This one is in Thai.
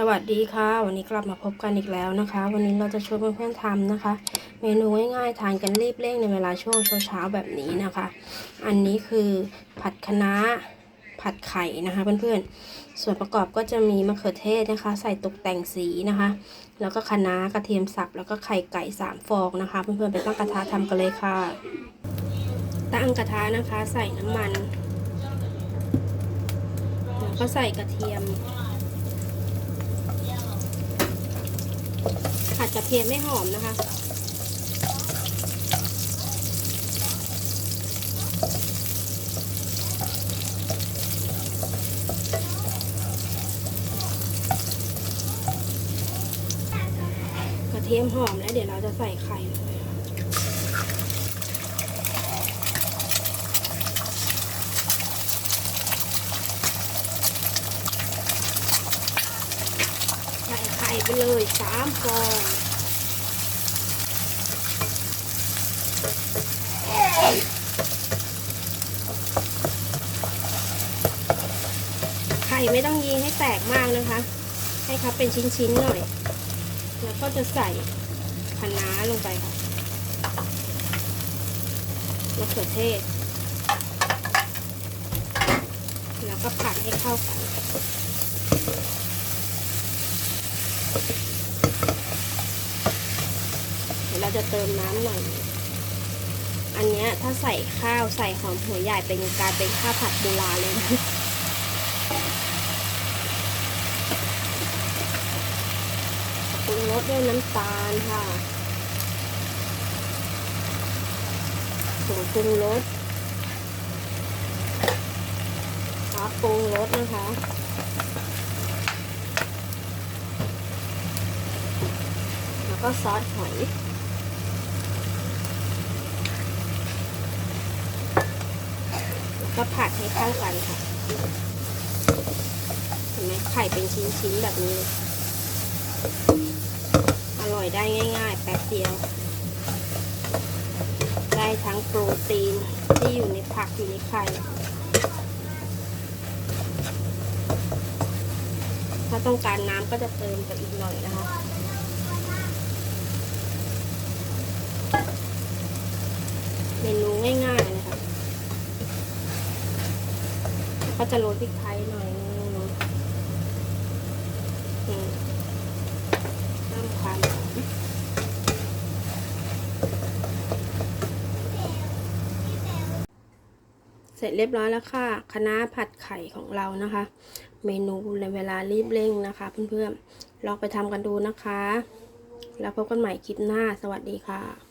สวัสดีค่ะ วันนี้กลับมาพบกันอีกแล้วนะคะ วันนี้เราจะชวนเพื่อนๆทำนะคะ เมนูง่ายๆทานกันรีบเร่งในเวลาช่วงเช้าๆแบบนี้นะคะ อันนี้คือผัดคะน้าผัดไข่นะคะเพื่อนๆส่วนประกอบก็จะมีมะเขือเทศนะคะ ใส่ตกแต่งสีนะคะ แล้วก็คะน้ากระเทียมสับแล้วก็ไข่ไก่สามฟองนะคะ เพื่อนๆไปตั้งกระทะทำกันเลยค่ะ ตั้งกระทะนะคะใส่น้ำมันแล้วก็ใส่กระเทียม ผัดกระเทียมไม่หอมนะคะ กระเทียมหอมแล้วเดี๋ยวเราจะใส่ไข่ลงไปค่ะใส่ ไข่ไปเลยสามฟองไข่ไม่ต้องยิงให้แตกมากนะคะ ให้เขาเป็นชิ้นๆหน่อย แล้วก็จะใส่คะน้าลงไปค่ะมะเขือเทศ แล้วก็ผัดให้เข้ากัน เดี๋ยวเราจะเติมน้ำหน่อย อันนี้ถ้าใส่ข้าวใส่หอมหัวใหญ่เป็นกลารเป็นข้าวผัดโบราณเลยนะปรุงรสด้วยน้ำตาลค่ะผงปรุงรสซอสปรุงรสนะคะ แล้วก็ซอสหอยแล้วก็ผัดให้เข้ากันค่ะเห็นไหมไข่เป็นชิ้นๆแบบนี้ อร่อยได้ง่าย ๆ แป๊บเดียว ได้ทั้งโปรตีนที่อยู่ในผักอยู่ในไข่ถ้าต้องการน้ำก็จะเติมไปอีกหน่อยนะคะ มนูง่ายๆเลยค่ะก็จะโรยพริกไทยหน่อยนึงเพิ่มความหอมเสร็จเรียบร้อยแล้วค่ะคณะผัดไข่ของเรานะคะ เมนูในเวลารีบเร่งนะคะ เพื่อนๆลองไปทำกันดูนะคะ แล้วพบกันใหม่คลิปหน้าสวัสดีค่ะ